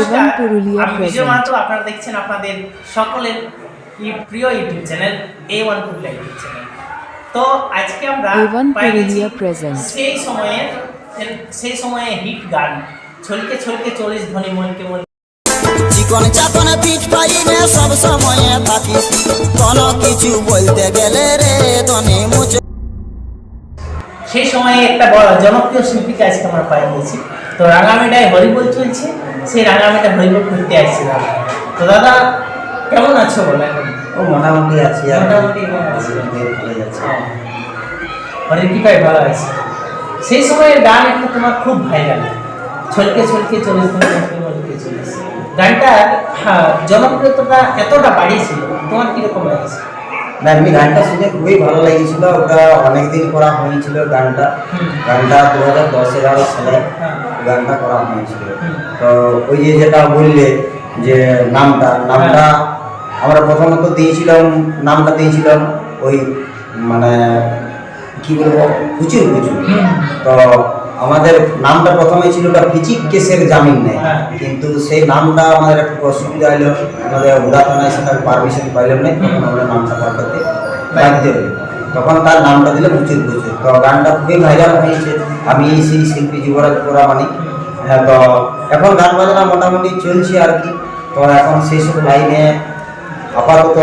এবং পুরুলিয়া আমি বিজয় প্রেজেন্ট মাহাতো আপনারা দেখছেন আপনাদের সকলের প্রিয় YouTube channel A one Purulia YouTube channel. তো আজকে আমরা A1 পাই গেছি পুরুলিয়া present। সেই সময়ে সেই সময়ে হিট গান। ছলকে ছলকে চল্লিশ ধ্বনি মনকে মন চিকন চাকন পিঠ পাইনে সব সময় থাকি কোন কিছু বলতে গেলে রে তনে মুচো সেই সময়ে একটা বড় জনপ্রিয় শিল্পীকে আজকে আমরা পাই গেছি। তো রাঙামেটায় হরিবোল চলছে সেই রাঙামেটা হরিবোল করতে আসছিলাম তো দাদা কেমন আছো বলো এখন? ও মোটামুটি আছি মোটামুটি কেমন আছি। বেশ ভালো যাচ্ছে হরের কৃপায় ভালো আছে। সেই সময়ের গান একটা তোমার খুব ভাইরাল ছলকে ছলকে চলিস ছলকে ছলকে চলিস গানটা হ্যাঁ, জনপ্রিয়তাটা এতটা বাড়িয়েছিল তোমার কীরকম লাগছে না এমনি গানটা শুনে খুবই ভালো লেগেছিল ওটা অনেকদিন করা হয়েছিল গানটা। গানটা দু হাজার দশ এগারো সালে হ্যাঁ। গানটা করা হয়েছিল। তো ওই যে যেটা বললে যে নামটা নামটা হ্যাঁ। আমরা প্রথমত দিয়েছিলাম নামটা দিয়েছিলাম ওই মানে কি বলব প্রচুর প্রচুর তো আমাদের নামটা প্রথমে ছিল ওটা ফিচিক কেসের জামিন নেই হ্যাঁ। কিন্তু সেই নামটা আমাদের একটু অসুবিধা হলো আমাদের উড়াথানায় সেটার পারমিশন পাইলাম না তখন আমরা নামটা পাঠাতে বাধ্য তখন তার নামটা দিলে প্রচুর প্রচুর তো গানটা খুবই ভাইরাল হয়েছে। আমি এই সেই শিল্পী যুবরাজ পোড়া মানি হ্যাঁ তো এখন গান বাজনা মোটামুটি চলছে আর কি। তো এখন সেই সব লাইনে আপাতত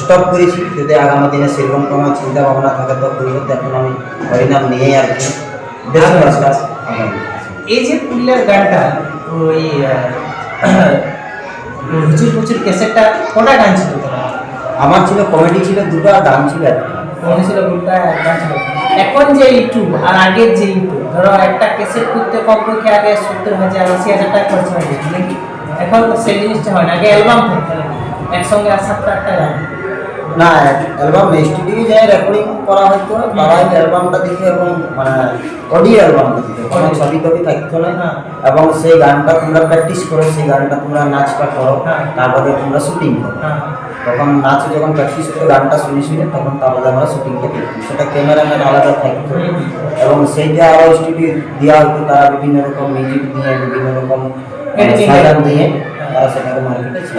স্টপ করেছি। যদি আগামী দিনে সেরকম কোনো চিন্তা ভাবনা থাকে তো পরিবর্তে এখন আমি হরিনাম নিয়ে আর কি। কাজ। আগামী। এই যে পুরুলিয়ার গানটা ওই হুচুর পুচুর ক্যাসেটটা কোনটা গান ছিল আমার ছিল কমেডি ছিল দুটো আর গান ছিল একটা। মনে ছিল কোনটা গান ছিল। এখন যে ইউটিউব আর আগের যে ইউটিউব ধরো একটা ক্যাসেট করতে কমপক্ষে আগে সত্তর হাজার আশি হাজার টাকা খরচ হয়ে যেত নাকি? এখন সেই জিনিসটা হয় না আগে অ্যালবাম থাকতো একসঙ্গে আর সাতটা আটটা গান। না অ্যালবাম স্টুডিও যায় রেকর্ডিং করা হতো তারা অ্যালবামটা দিত এবং মানে অডিও অ্যালবামটা দিত কোনো ছবি টবি থাকতো না। হ্যাঁ। এবং সেই গানটা তোমরা প্র্যাকটিস করো সেই গানটা তোমরা নাচটা করো হ্যাঁ। তারপরে তোমরা শুটিং করো। হ্যাঁ তখন নাচ যখন প্র্যাকটিস হতো গানটা শুনে শুনে তখন তারপরে আমরা শুটিংটা করতাম। সেটা ক্যামেরাম্যান আলাদা থাকতো। এবং সেইটা আরও স্টুডিও দেওয়া হতো তারা বিভিন্ন রকম মিউজিক দিয়ে বিভিন্ন রকম Editing দিয়ে। তারা সেটাকে মার্কেটে ছিল।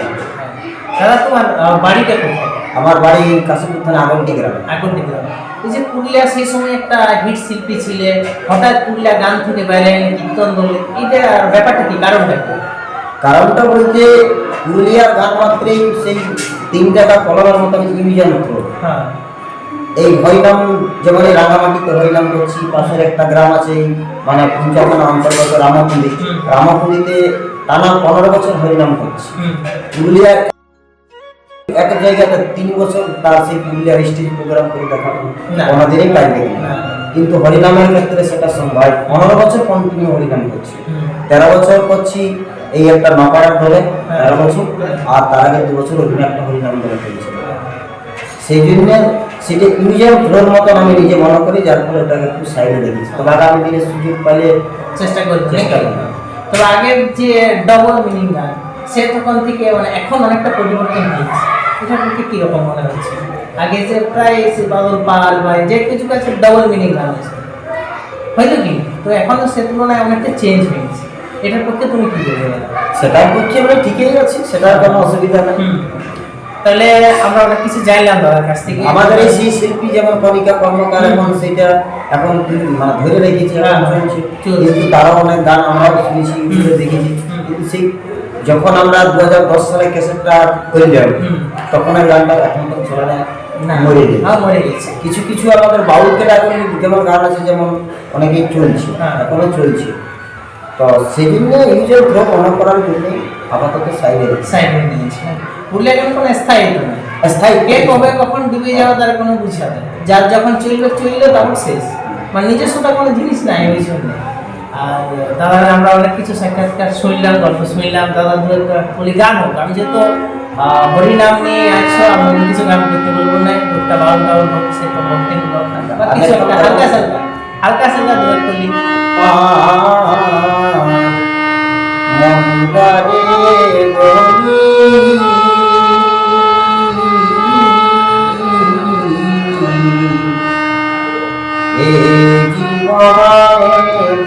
দাদা তোমার আহ, বাড়িটা কোথায়? আমার বাড়ি কাশীপুর থানা আগন্তি গ্রামে দিতে হবে এই যে পুরুলিয়া সেই সময় একটা হিট শিল্পী ছিলে হঠাৎ পুরুলিয়া গান থেকে বাইরে কীর্তন দলে এটা ব্যাপারটা কি কারণটা কি? কারণটা বলতে পুরুলিয়ার গান মাত্রেই সেই তিন জায়গা কলমের মতন ইমিজন হতো হ্যাঁ। এই হরিনাম যেমন এই রাঙামাটিতে হরিনাম করছি পাশের একটা গ্রাম আছে মানে পঞ্চাখানা অন্তর্গত রামাকুন্দি। রামাকুন্দিতে টানা পনেরো বছর হরিনাম করছি। পুরুলিয়ার এক জায়গাতে তিন বছর তার সেই পুরুলিয়ার স্টেজ প্রোগ্রাম করে দেখানো না। কোনোদিনই পাইবে। কিন্তু হরিনামের ক্ষেত্রে সেটা সম্ভব। পনেরো বছর কন্টিনিউ হরিনাম করছি। তেরো বছর করছি এই একটা নপাড়ার দলে হ্যাঁ। তেরো বছর। আর তার আগে দু বছর অধীনে একটা হরিনাম দলে করেছি। সেই জন্য সেটা মিউজিয়াম ফ্লোর মতন আমি নিজে মনে করি যার ফলে ওটাকে একটু সাইডে রেখেছি তবে আগামী দিনে সুযোগ পাইলে চেষ্টা করছি চেষ্টা। তবে আগের যে ডবল মিনিং গান সে তখন থেকে মানে এখন অনেকটা পরিবর্তন হয়েছে। এটা থেকে কীরকম মনে হচ্ছে? আগে যে প্রায় সে বাদল পাল বা যে কিছু কাছে ডবল মিনিং গান আছে। হয়তো কি? তো এখন সে তুলনায় অনেকটা চেঞ্জ হয়ে গেছে। এটার পক্ষে তুমি কি বলবে? সেটার পক্ষে আমরা ঠিকই আছি সেটার কোনো অসুবিধা নেই। তাহলে আমরা অনেক কিছু জানলাম দাদার কাছ থেকে। আমাদের এই সেই শিল্পী যেমন কণিকা কর্মকার এখন সেটা এখন মানে ধরে রেখেছে হ্যাঁ। কিন্তু তারও অনেক গান আমরাও শুনেছি দেখেছি। কিন্তু সেই যখন আমরা দু হাজার দশ সালে ক্যাসেটটা করলাম। তখন এই গানটা এখন তো চলে না মরে গেছে। হ্যাঁ মরে গেছে। কিছু কিছু আমাদের বাউল ক্যাটাগরি যেমন গান আছে যেমন অনেকেই চলছে হ্যাঁ। এখনও চলছে। তো সেই জন্য ইউজের থ্রো মনে করার জন্য আপাতত সাইডে সাইড নিয়েছে পুরুলিয়া কিন্তু কোনো নেই স্থায়ী। কে কবে কখন ডুবে যাবে তার কোনো বুঝা যার যখন চলবে চললে তখন শেষ। মানে নিজস্বতা কোনো জিনিস নাই ওই জন্য। আর দাদা আমরা অনেক কিছু সাক্ষাৎকার শুনলাম গল্প শুনলাম। দাদা দু বলি গান হোক আমি যেহেতু হরিনাম নিয়ে আছো আমি কিছু গান করতে বলব না একটা বাউল বাউল হোক সে তো হোক কিছু একটা হালকা সালকা হালকা সালকা দু একটা লিখ মন্দারে বলি এ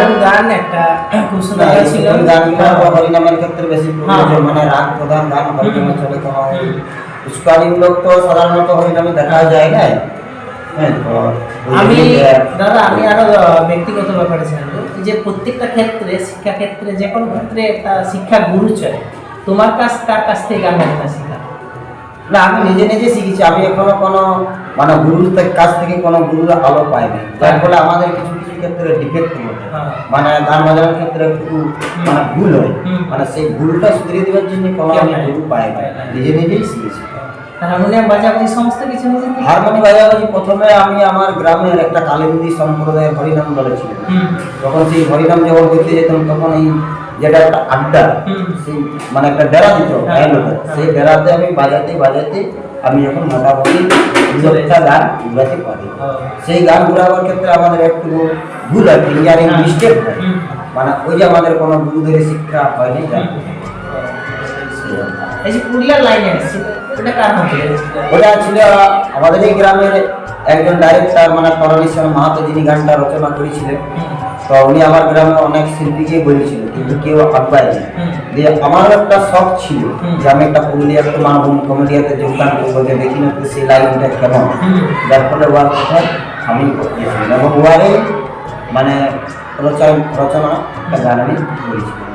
নহে দাদা আর বা দারুণ গান একটা খুব ছিল গানগুলো হরিনামের ক্ষেত্রে বেশি হ্যাঁ। মানে রাগ প্রধান গান হরিনামে চলে কোনো পুষ্কালীন লোক তো সাধারণত হরিনামে দেখা যায় না। হ্যাঁ তো ওই আমি দাদা আমি আরও ব্যক্তিগত ব্যাপারে জানব যে প্রত্যেকটা ক্ষেত্রে শিক্ষা ক্ষেত্রে যে কোনো ক্ষেত্রে একটা শিক্ষা গুরু চাই তোমার কাছ তার কাছ থেকে গান বাজনা শেখা? না আমি নিজে নিজে শিখেছি। আমি এখনও কোনো মানে গুরুর কাছ থেকে কোনো গুরুর আলো পাইনি। যার ফলে আমাদের কিছু কিছু ক্ষেত্রে ডিফেক্ট ঘটে হ্যাঁ। মানে গান বাজানোর ক্ষেত্রে একটু মানে ভুল হয়। মানে সেই ভুলটা শুধরে দেওয়ার জন্য কোনো আমি গুরু পাই না নিজে নিজেই শিখেছি। হারমোনিয়াম বাজাবাজি সমস্ত কিছু নিজে থেকে? হারমোনি বাজাবাজি প্রথমে আমি আমার গ্রামের একটা কালিন্দি সম্প্রদায়ের হরিনাম দলে তখন সেই হরিনাম যখন করতে যেতাম তখন এই যেটা একটা আড্ডা সেই মানে একটা ডেরা দিত হ্যাঁ। সেই ডেরাতে আমি বাজাতে বাজাতে আমি এখন মোটামুটি দুটা গান ঘুরাতে পারি। সেই গান ঘুরাবার ক্ষেত্রে আমাদের একটু ভুল হয় ফিঙ্গারিং হ্যাঁ। মিস্টেক হয়। মানে ওই যে আমাদের কোনো গুরুদের শিক্ষা হয়নি এই যে পুরুলিয়ার লাইনে ওটা ছিল আমাদের এই গ্রামের একজন ডাইরেক্টর মানে তরণেশ্বর মাহাতো যিনি গানটা রচনা করেছিলেন। তো উনি আমার গ্রামে অনেক শিল্পীকে বলেছিল কিন্তু কেউ আগ্রায়নি হুম। দিয়ে আমারও একটা শখ ছিল যে আমি একটা পুরুলিয়াতে মানভূম কমেডিয়াতে যোগদান করব যে দেখি না সেই লাইনটা কেমন। যার ফলে ওয়ার কথা আমি এবং ওয়ারে মানে রচনা রচনা একটা গান আমি করেছিলাম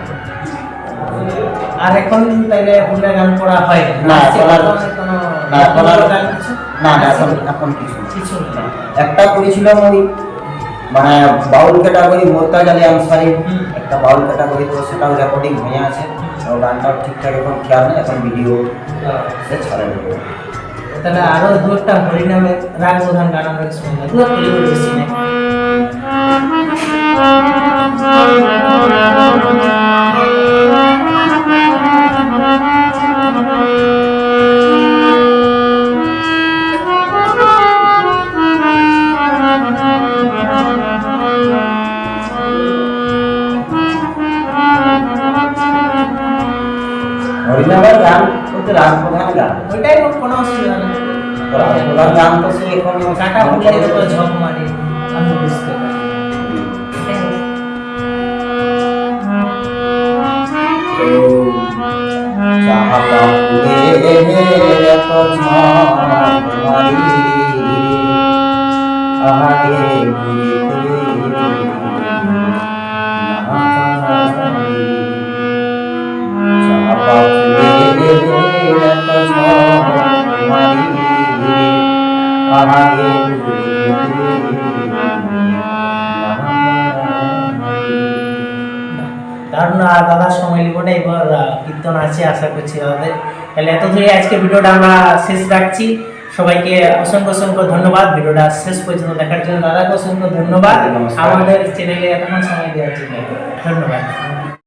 আর এখন তাইলে পুরুলিয়া গান করা হয়। না, কোনো- না, কিছু? না না এখন এখন কিছু কিছু। একটা করেছিলাম ওই মানে বাউল ক্যাটাগরি মোরতাজ আলী আনসারি। একটা বাউল ক্যাটাগরি তো সেটাও রেকর্ডিং হয়ে আছে। তো গানটাও ঠিকঠাক এখন খেয়াল নেই এখন ভিডিও ছাড়া দেবো। তাহলে আরও দু একটা হরিনামের রাগ প্রধান গান আমরা শুনব দু একটা গান বলতে রাগ প্রধান গান। ওইটাই কোনো অসুবিধা নেই তো রাগ প্রধান গান তো সে এখন কাটা ফুলে তো ঝক মারি। আমি বুঝতে পারি। চাহাতা ফুলে এত দারুণ আর দাদার সময় লিখব না এবার কীর্তন আছে আশা করছি দাদাদের তাহলে এত ধরে আজকে ভিডিওটা আমরা শেষ রাখছি। সবাইকে অসংখ্য অসংখ্য ধন্যবাদ। ভিডিওটা শেষ পর্যন্ত দেখার জন্য দাদাকে অসংখ্য ধন্যবাদ। আমাদের চ্যানেলে এতক্ষণ সময় দেওয়ার জন্য ধন্যবাদ।